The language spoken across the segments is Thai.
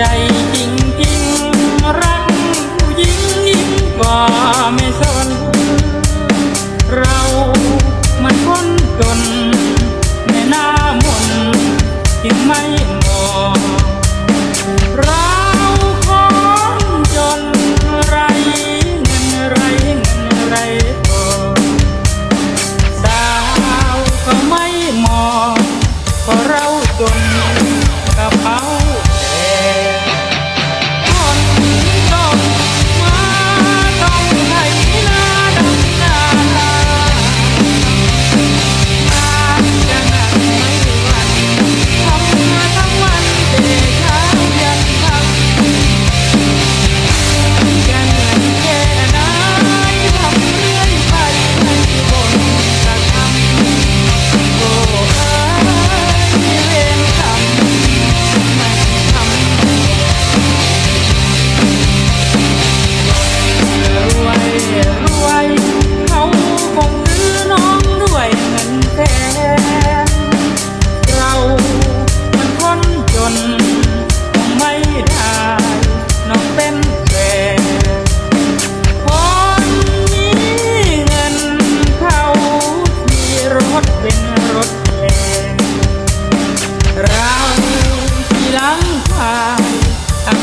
ใจจริงจริงรักผู้หญิงยิ่งกว่าไม่สน เรามันคนจนในหน้ามนจึงไม่มองเราคนจนไรเงินไรเงินไรทอสาวก็ไม่มองเพราะเราจน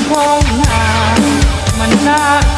ทางท้องนามันน่า